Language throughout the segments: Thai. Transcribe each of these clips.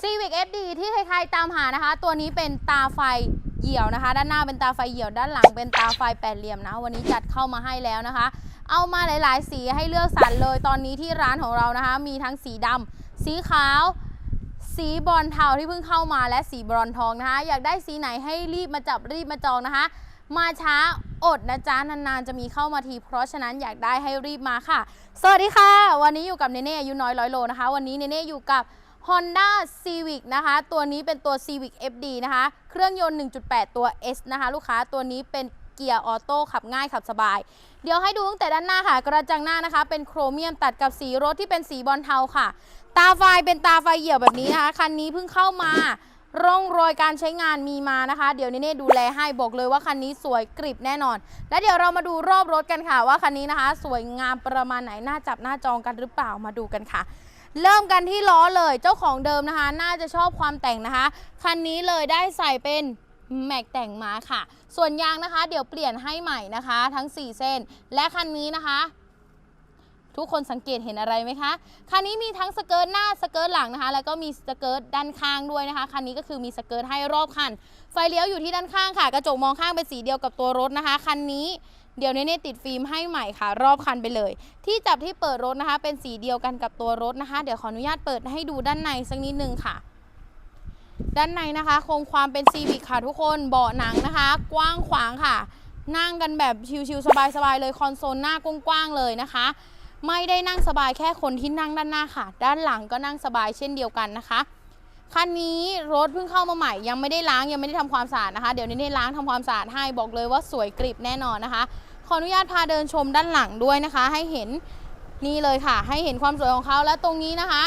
Civic FD ที่ใครๆตามหานะคะ ตัวนี้เป็นตาไฟเหี่ยวนะคะ ด้านหน้าเป็นตาไฟเหี่ยวด้านหลังเป็นตาไฟแปดเหลี่ยมนะ วันนี้จัดเข้ามาให้แล้วนะคะ เอามาหลายๆ สีให้เลือกสรรเลยตอนนี้ที่ร้านของเรานะคะ มีทั้งสีดำสีขาว สีบอนเทาที่เพิ่งเข้ามาและสีบรอนทองนะคะ อยากได้สีไหนให้รีบมาจับรีบมาจองนะคะ มาช้าอดนะจ๊ะนานๆจะมีเข้ามาที เพราะฉะนั้นอยากได้ให้รีบมาค่ะ สวัสดีค่ะ วันนี้อยู่กับเนเน่อายุน้อยร้อยโลนะคะ วันนี้เนเน่อยู่กับ Honda Civic นะคะ ตัวนี้เป็นตัว Civic FD นะคะ เครื่องยนต์ 1.8 ตัว S นะคะ ลูกค้าตัวนี้เป็นเกียร์ออโต้ขับง่ายขับสบาย เดี๋ยวให้ดูตั้งแต่ด้านหน้าค่ะ กระจังหน้านะคะ เป็นโครเมียมตัดกับสีรถที่เป็นสีบอลเทาค่ะ ตาไฟเป็นตาไฟเหี่ยวแบบนี้นะคะ คันนี้เพิ่งเข้ามาร่องรอยการใช้งานมีมานะคะ เดี๋ยวเนเน่ดูแลให้บอกเลยว่าคันนี้สวยกริบแน่นอน และเดี๋ยวเรามาดูรอบรถกันค่ะว่าคันนี้นะคะ สวยงามประมาณไหนน่าจับหน้าจองกันหรือเปล่ามาดูกันค่ะ เริ่มกันที่ล้อเลยเจ้าของเดิมนะคะ น่าจะชอบความแต่งนะคะ คันนี้เลยได้ใส่เป็นแม็กแต่งมาค่ะ ส่วนยางนะคะ เดี๋ยวเปลี่ยนให้ใหม่นะคะ ทั้ง 4 เส้น และคันนี้นะคะ ทุกคนสังเกตเห็นอะไรไหมคะ คันนี้มีทั้งสเกิร์ตหน้าสเกิร์ตหลังนะคะ แล้วก็มีสเกิร์ตด้านข้างด้วยนะคะ คันนี้ก็คือมีสเกิร์ตให้รอบคัน ไฟเลี้ยวอยู่ที่ด้านข้างค่ะ กระจกมองข้างเป็นสีเดียวกับตัวรถนะคะ คันนี้ เดี๋ยวเนเน่ติดฟิล์มให้ใหม่ค่ะ รอบคันไปเลย ที่จับที่เปิดรถนะคะ เป็นสีเดียวกันกับตัวรถนะคะ เดี๋ยวขออนุญาตเปิดให้ดูด้านในสักนิดนึงค่ะ ด้านในนะคะคงความเป็นซีวิกค่ะทุกคนเบาะหนังนะคะ กว้างขวางค่ะ นั่งกันแบบชิลๆสบายๆเลยคอนโซลหน้ากว้างๆเลยนะคะ ไม่ได้นั่งสบายแค่คนที่นั่งด้านหน้าค่ะ ด้านหลังก็นั่งสบายเช่นเดียวกันนะคะ คันนี้รถเพิ่งเข้ามาใหม่ ยังไม่ได้ล้างยังไม่ได้ทำความสะอาดนะคะ เดี๋ยวนี้ได้ล้างทำความสะอาดให้บอกเลยว่าสวยกริบแน่นอนนะคะ ขออนุญาตพาเดินชมด้านหลังด้วยนะคะ ให้เห็นนี่เลยค่ะ ให้เห็นความสวยของเขาและตรงนี้นะคะ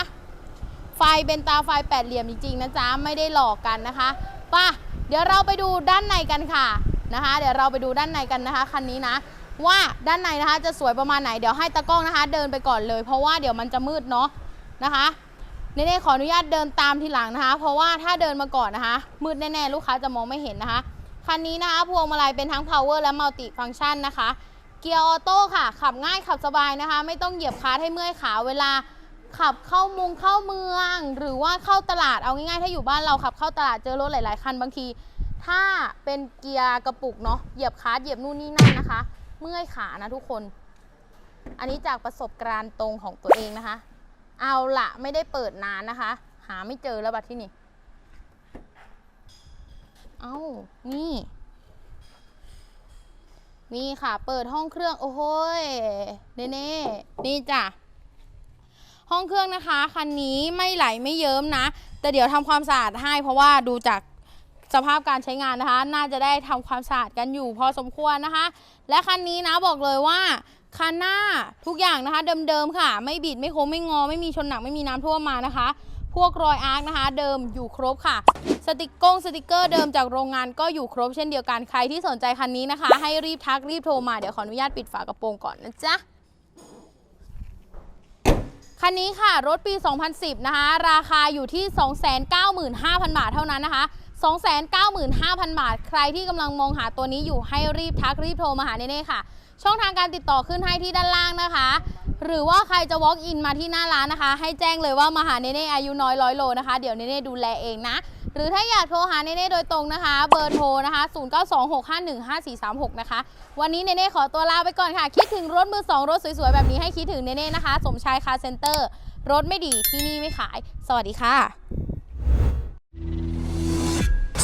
ไฟเป็นตาไฟแปดเหลี่ยมจริงๆนะจ๊ะไม่ได้หลอกกันนะคะป่ะเดี๋ยวเราไปดูด้านในกันค่ะนะคะ เดี๋ยวเราไปดูด้านในกันนะคะคันนี้นะว่าด้านในนะคะจะสวยประมาณไหนเดี๋ยวให้ตากล้องนะคะ เดินไปก่อนเลย เพราะว่าเดี๋ยวมันจะมืดเนาะนะคะ เน่ๆขออนุญาตเดินตามทีหลังนะคะ เพราะว่าถ้าเดินมาก่อนนะคะ มืดแน่ๆ ลูกค้าจะมองไม่เห็นนะคะคันนี้นะคะพวงมาลัยเป็นทั้ง power และ multi function นะคะ เกียร์ออโต้ค่ะ ขับง่ายขับสบายนะคะ ไม่ต้องเหยียบคลัตช์ให้เมื่อยขาเวลาขับเข้ามุงเข้าเมือง หรือว่าเข้าตลาดเอาง่ายๆ ถ้าอยู่บ้านเราขับเข้าตลาดเจอรถหลายๆคันบางที ถ้าเป็นเกียร์กระปุกเนาะเหยียบคลัตช์เหยียบนู่นนี่นั่นนะคะ เมื่อยขานะทุกคน อันนี้จากประสบการณ์ตรงของตัวเองนะคะ เอาละไม่ได้เปิดนานนะคะ หาไม่เจอแล้วบัดที่นี่ เอานี่ นี่ค่ะ เปิดห้องเครื่อง โอ้โหยเน่ๆนี่จ้ะ ห้องเครื่องนะคะ คันนี้ไม่ไหลไม่เยิ้มนะ แต่เดี๋ยวทำความสะอาดให้เพราะว่าดูจาก สภาพการใช้งานนะคะ น่าจะได้ทำความสะอาดกันอยู่พอสมควรนะคะ และคันนี้นะบอกเลยว่าคันหน้าทุกอย่างนะคะ เดิมๆค่ะ ไม่บิดไม่โค้งไม่งอ ไม่มีชนหนักไม่มีน้ำท่วมมานะคะ พวกรอยอาร์คนะคะ เดิมอยู่ครบค่ะ สติกกงสติกเกอร์เดิมจากโรงงานก็อยู่ครบเช่นเดียวกันใครที่สนใจคันนี้นะคะ ให้รีบทักรีบโทรมาเดี๋ยวขออนุญาตปิดฝากระโปรงก่อนนะจ๊ะคันนี้ค่ะรถปี 2010 นะคะ ราคาอยู่ที่ 295,000 บาทเท่านั้นนะคะ 295,000 บาท ใครที่กำลังมองหาตัวนี้อยู่ให้รีบทักรีบโทรมาหาเน่ๆค่ะ ช่องทางการติดต่อขึ้นให้ที่ด้านล่างนะคะ หรือว่าใครจะ walk in มาที่หน้าร้านนะคะ ให้แจ้งเลยว่ามาหาเน่ๆอายุน้อยร้อยโลนะคะ เดี๋ยวเน่ๆดูแลเองนะ หรือถ้าอยากโทรหาเน่ๆโดยตรงนะคะ เบอร์โทรนะคะ 0926515436 นะคะ วันนี้เน่ๆขอตัวลาไปก่อนค่ะ คิดถึงรถมือสองรถสวยๆแบบนี้ให้คิดถึงเน่ๆนะคะ สมชายคาเซ็นเตอร์รถไม่ดีที่นี่ไม่ขาย สวัสดีค่ะ